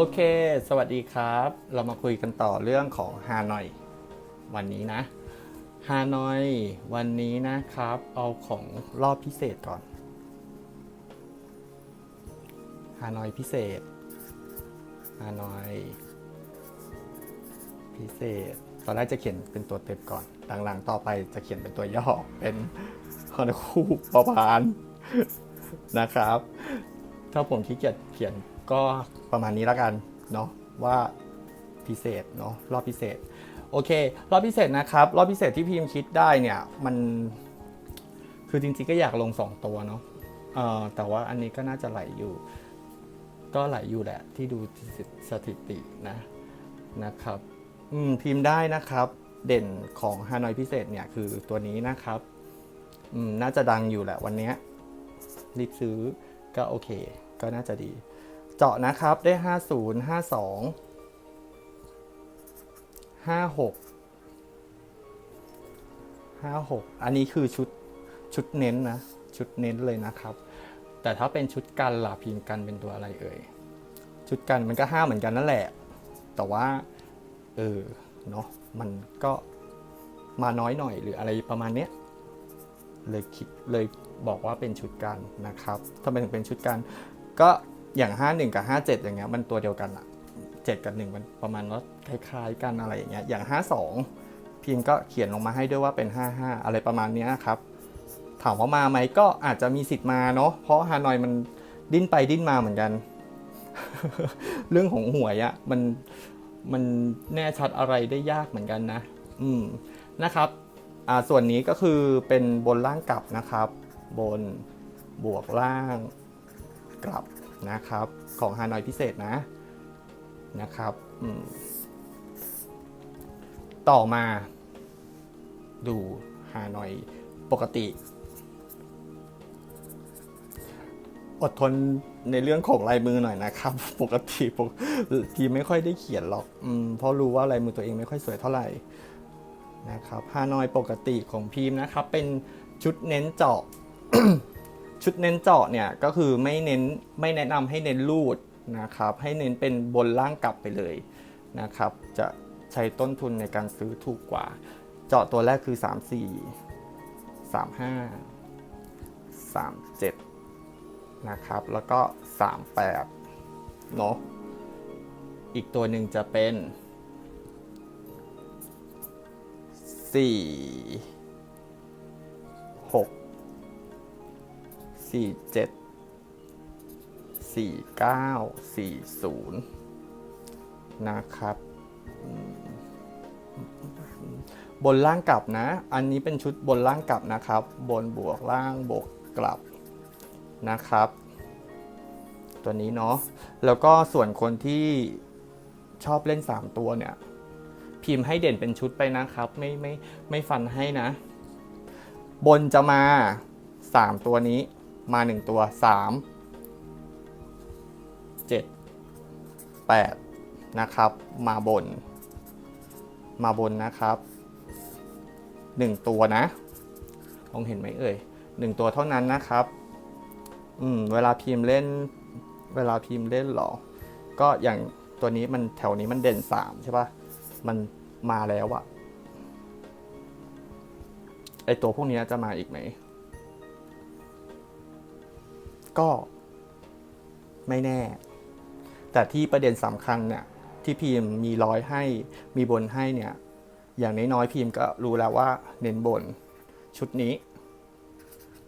โอเค สวัสดีครับ เรามาคุยกันต่อเรื่องของฮานอย วันนี้นะ ฮานอย วันนี้นะครับ เอาของรอบพิเศษก่อน ฮานอยพิเศษ ฮานอย พิเศษ ตอนแรกจะเขียนเป็นตัวเต็มก่อน หลังๆ ต่อไปจะเขียนเป็นตัวย่อ เป็นคอนคูปอพานนะครับ ถ้าผมขี้เกียจเขียน ก็ประมาณนี้แล้วกันเนาะว่าพิเศษเนาะรอบพิเศษ โอเค รอบพิเศษนะครับ รอบพิเศษที่พิมพ์คิดได้เนี่ยมันคือจริงๆก็อยากลง 2 ตัวเนาะเออแต่ว่าอันนี้ก็น่าจะไหลอยู่ ก็ไหลอยู่แหละที่ดูสถิตินะนะครับอืมพิมพ์ได้นะครับเด่นของฮานอยพิเศษเนี่ยคือตัวนี้นะครับอืมน่าจะดังอยู่แหละวันนี้รีบซื้อก็โอเค ก็น่าจะดี เจาะนะครับได้ 50 52 56 56 อันนี้คือชุดชุดเน้นนะ ชุดเน้นเลยนะครับ แต่ถ้าเป็นชุดกันล่ะพิมพ์กันเป็นตัวอะไรเอ่ย ชุดกันมันก็ห้าเหมือนกันนั่นแหละ แต่ว่า เออ เนาะมันก็มาน้อยหน่อยหรืออะไรประมาณเนี้ยเลยคิดเลยบอกว่าเป็นชุดกันนะครับ ถ้าเป็นถึงเป็นชุดกันก็ อย่าง 51 กับ 57 อย่างเงี้ยมันตัวเดียวกันอะ7กับ 1 มันประมาณว่าคล้ายๆกันอะไรอย่างเงี้ยอย่าง 52 พิมพ์ก็เขียนลงมาให้ด้วยว่าเป็น 55 อะไรประมาณเนี้ยครับถามว่ามาไหมก็อาจจะมีสิทธิ์มาเนาะเพราะฮานอยมันดิ้นไปดิ้นมาเหมือนกัน เรื่องของหวยอะมันมันแน่ชัดอะไรได้ยากเหมือนกันนะ อืมนะครับอ่าส่วนนี้ก็คือเป็นบนล่างกลับนะครับ บนบวกล่างกลับ นะครับ ของฮานอยพิเศษนะนะครับต่อมาดูฮานอยปกติ อดทนในเรื่องของลายมือหน่อยนะครับ ปกติปกทีไม่ค่อยได้เขียนหรอกอเพราะรู้ว่าลายมือตัวเองไม่ค่อยสวยเท่าไหร่นะครับฮานอยปกติของพิมพ์นะครับ เป็นชุดเน้นเจาะ ชุดเน้นเจาะเนี่ยก็คือไม่เน้นไม่แนะนำให้เน้นรูดนะครับ ให้เน้นเป็นบนล่างกลับไปเลยนะครับ จะใช้ต้นทุนในการซื้อถูกกว่า เจาะตัวแรกคือ 3 4 3 5 3 7นะครับ แล้วก็ 38เนาะอีกตัวหนึ่งจะเป็น 4 6 4 7 4 9 4 0นะครับ บนล่างกลับนะ อันนี้เป็นชุดบนล่างกลับนะครับ บนบวกล่างบวกกลับนะครับ ตัวนี้เนาะ แล้วก็ส่วนคนที่ชอบเล่น 3 ตัวเนี่ย พิมพ์ให้เด่นเป็นชุดไปนะครับ ไม่ไม่ไม่ฟันให้นะ บนจะมา 3 ตัวนี้ มา 1 ตัว 3 7 8 นะครับ มาบน มาบนนะครับ 1 ตัวนะมองเห็นไหมเอ่ย1 ตัวเท่านั้นนะครับ อืม เวลาพิมพ์เล่น เวลาพิมพ์เล่นหรอ ก็อย่างตัวนี้มันแถวนี้มันเด่นสามใช่ป่ะ มันมาแล้วอะไอตัวพวกนี้จะมาอีกไหม ก็ไม่แน่ แต่ที่ประเด็นสำคัญเนี่ยที่พิมพ์มีร้อยให้มีบนให้เนี่ย อย่างน้อยๆพิมพ์ก็รู้แล้วว่าเน้นบนชุดนี้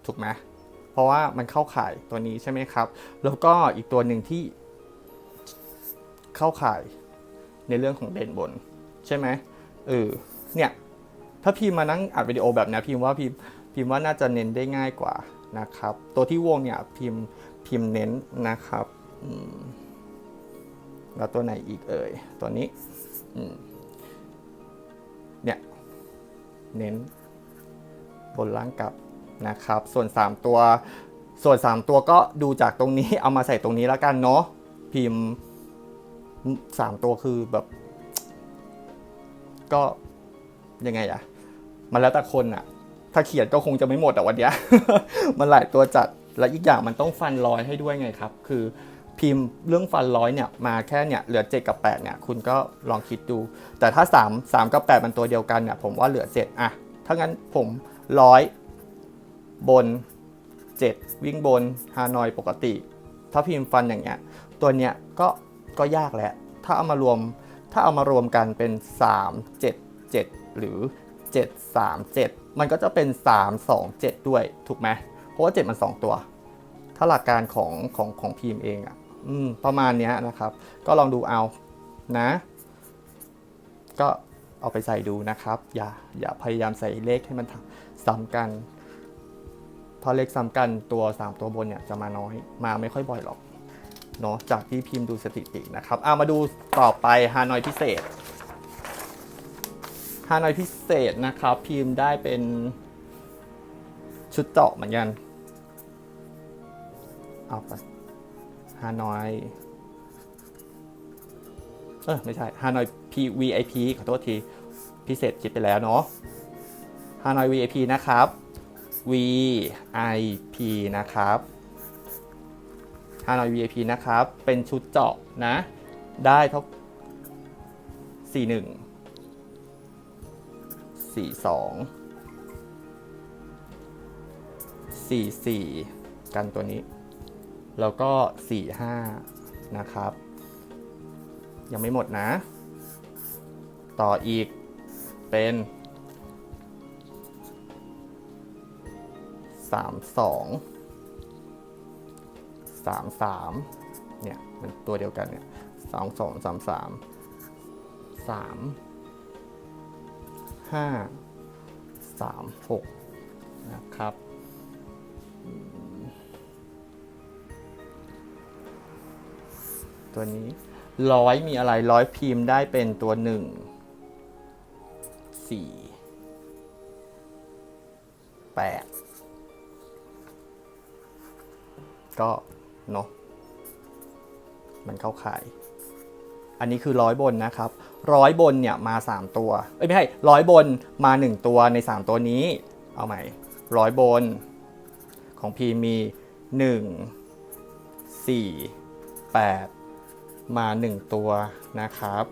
ถูกไหมเพราะว่ามันเข้าข่ายตัวนี้ใช่ไหมครับ แล้วก็อีกตัวหนึ่งที่เข้าข่ายในเรื่องของเด่นบน ใช่ไหมเออเนี่ยถ้าพิมพ์มานั่งอัดวิดีโอแบบนี้พิมพ์ว่าพิมพ์พิมพ์ว่าน่าจะเน้นได้ง่ายกว่า นะครับ ตัวที่วงเนี่ยพิมพ์พิมพ์เน้นนะครับแล้วตัวไหนอีกเอ่ยตัวนี้เนี่ยเน้นบนล่างกลับนะครับ ส่วน 3 ตัว ส่วน 3 ตัวก็ดูจากตรงนี้เอามาใส่ตรงนี้แล้วกันเนาะพิมพ์ 3 ตัวคือแบบ ก็ยังไงอะมันแล้วแต่คนอะ ถ้าเขียนก็คงจะไม่หมดอะวันนี้มันหลายตัวจัดและอีกอย่างมันต้องฟันรอยให้ด้วยไงครับ คือพิมพ์เรื่องฟันร้อยเนี่ยมาแค่เนี่ยเหลือ 7 กับ 8 เนี่ย คุณก็ลองคิดดู แต่ถ้า 3 3 กับ 8 มันตัวเดียวกันเนี่ย ผมว่าเหลือ 7 อะ ถ้างั้นผมร้อยบน 7 วิ่งบนฮานอยปกติ ถ้าพิมพ์ฟันอย่างเงี้ย ตัวเนี้ยก็ก็ยากแหละ ถ้าเอามารวมถ้าเอามารวมกันเป็น 3 7 7 หรือ 7 3 7 มันก็จะเป็น 3 2 7 ด้วยถูกไหมเพราะว่า 7 มัน 2 ตัว ถ้าหลักการของของของพิมพ์เองอะ่ะประมาณนี้นะครับ ก็ลองดูเอานะ ก็เอาไปใส่ดูนะครับ อย่าอย่าพยายามใส่เลขให้มันซ้ำกันพราะเลขซ้ำกันตัว 3 ตัวบนเนี่ยจะมาน้อยมาไม่ค่อยบ่อยหรอกเนาะจากที่พิมพ์ดูสถิตินะครับเอามาดูต่อไปฮานอยพิเศษฮานอยพิ เศษนะครับ พิมพ์ได้เป็นชุดเจาะเหมือนกัน เอาไปฮานอย เออไม่ใช่ฮานอย P VIP ขอโทษที พิเศษคิดไปแล้วเนาะฮานอย VIP นะครับ VIP นะครับฮานอย VIP นะครับ เป็นชุดเจาะนะ ได้เท่า41 สี่สองสี่สี่กันตัวนี้ แล้วก็สี่ห้านะครับ ยังไม่หมดนะ ต่ออีกเป็นสามสองสามสามเนี่ย มันตัวเดียวกันเนี่ยสองสองสามสามสาม 2 3 3 3 5 3 6นะครับตัวนี้ร้อยมีอะไรร้อยพิมพ์ได้เป็นตัวหนึ่งสี่แปดก็เนาะมันเข้าข่าย อันนี้คือร้อยบนนะครับ ร้อยบนเนี่ยมา 3 ตัว เอ้ยไม่ใช่ร้อยบนมา 1 ตัวใน 3 ตัวนี้ เอาใหม่ร้อยบนของพีมี 1 4 8 มา 1 ตัวนะครับ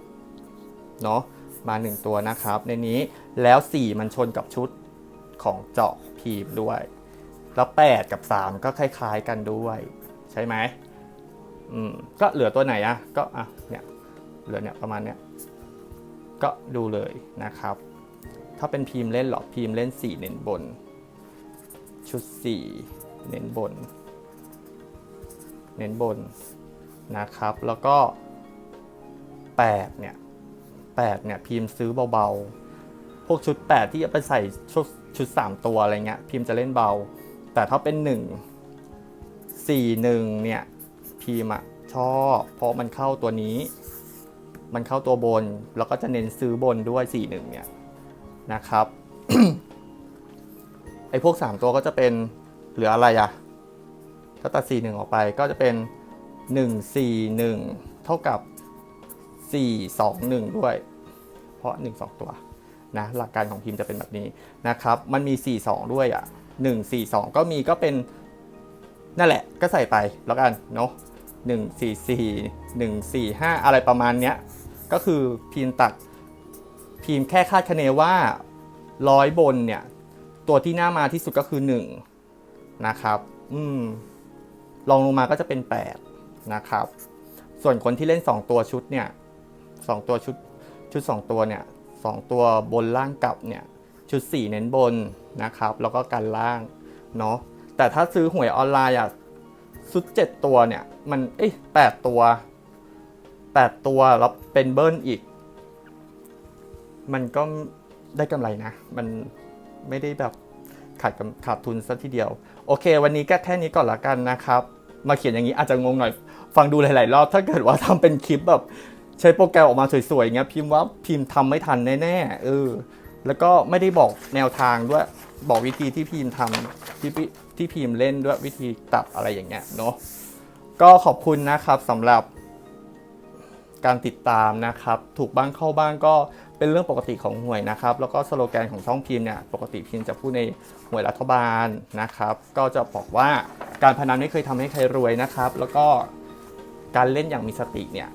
เนาะมา 1 ตัวนะครับในนี้แล้ว 4 มันชนกับชุดของเจาะพีมด้วย แล้ว 8 กับ 3 ก็คล้ายๆกันด้วยใช่ไหมอืมก็เหลือตัวไหนอะก็อะเนี่ยเหลือเนี่ยประมาณเนี้ย ก็ดูเลยนะครับ ถ้าเป็นพิมพ์เล่นหรอพิมพ์เล่น 4 เน้นบน ชุด 4 เน้นบน เน้นบนนะครับ แล้วก็ 8 เนี่ย 8 เนี่ย พิมพ์ซื้อเบาๆ พวกชุด 8 ที่จะไปใส่ชุดชุด 3 ตัวอะไรเงี้ย พิมพ์จะเล่นเบา แต่ถ้าเป็น 1 4 1 เนี่ย พิมพ์อะชอบ เพราะมันเข้าตัวนี้ มันเข้าตัวบน แล้วก็จะเน้นซื้อบนด้วย 4 1 เนี่ยนะครับไอ้พวก 3 ตัวก็จะเป็นเหลืออะไรอะถ้าตัด 4 1 ออกไปก็จะเป็น 1 4 1 เท่ากับ 4 2 1 ด้วย เพราะ 1 2 ตัวนะหลักการของพิมพ์จะเป็นแบบนี้นะครับ มันมี 4 2 ด้วยอะ1 4 2 ก็มีก็เป็นนั่นแหละก็ใส่ไปแล้วกันเนาะ1 4 4 1 4 5 อะไรประมาณเนี้ย ก็คือพิมตัดพิมแค่คาดคะเนว่าร้อยบนเนี่ย ตัวที่หน้ามาที่สุดก็คือ 1 นะครับ อืมลองลงมาก็จะเป็น 8 นะครับ ส่วนคนที่เล่น 2 ตัวชุดเนี่ย2ตัวชุดชุด 2 ตัวเนี่ย2ตัวบนล่างกลับเนี่ยชุด 4 เน้นบนนะครับ แล้วก็กันล่างเนาะแต่ถ้าซื้อหวยออนไลน์อะชุด 7 ตัวเนี่ย มันเอ้ย8ตัว 8 ตัวแล้วเป็นเบิ้ลอีก มันก็ได้กำไรนะ มันไม่ได้แบบขาดขาดทุนซะทีเดียว โอเค วันนี้ก็แค่นี้ก่อนละกันนะครับ มาเขียนอย่างนี้อาจจะงงหน่อย ฟังดูหลาย ๆ รอบ ถ้าเกิดว่าทำเป็นคลิปแบบใช้โปรแกรมออกมาสวยๆอย่างเงี้ยพิมพ์ว่าพิมพ์ทำไม่ทันแน่ๆเออแล้วก็ไม่ได้บอกแนวทางด้วยบอกวิธีที่พิมพ์ทำที่พิที่พิมพ์เล่นด้วยวิธีตัดอะไรอย่างเงี้ยเนาะก็ขอบคุณนะครับสำหรับ การติดตามนะครับ ถูกบ้างเข้าบ้างก็เป็นเรื่องปกติของหวยนะครับ แล้วก็สโลแกนของช่องพิมพ์เนี่ยปกติพิมพ์จะพูดในหวยรัฐบาลนะครับ ก็จะบอกว่าการพนันไม่เคยทำให้ใครรวยนะครับ แล้วก็การเล่นอย่างมีสติเนี่ย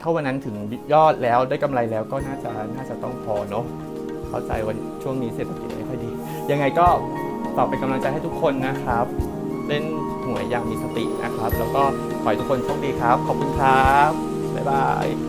ถ้าวันนั้นถึงยอดแล้วได้กำไรแล้วก็น่าจะน่าจะต้องพอเนาะเข้าใจวันช่วงนี้เศรษฐกิจไม่ค่อยดี ยังไงก็ฝากเป็นกำลังใจให้ทุกคนนะครับ เล่นหวยอย่างมีสตินะครับ แล้วก็ ขอให้ทุกคนโชคดีครับ ขอบคุณครับ บ๊ายบาย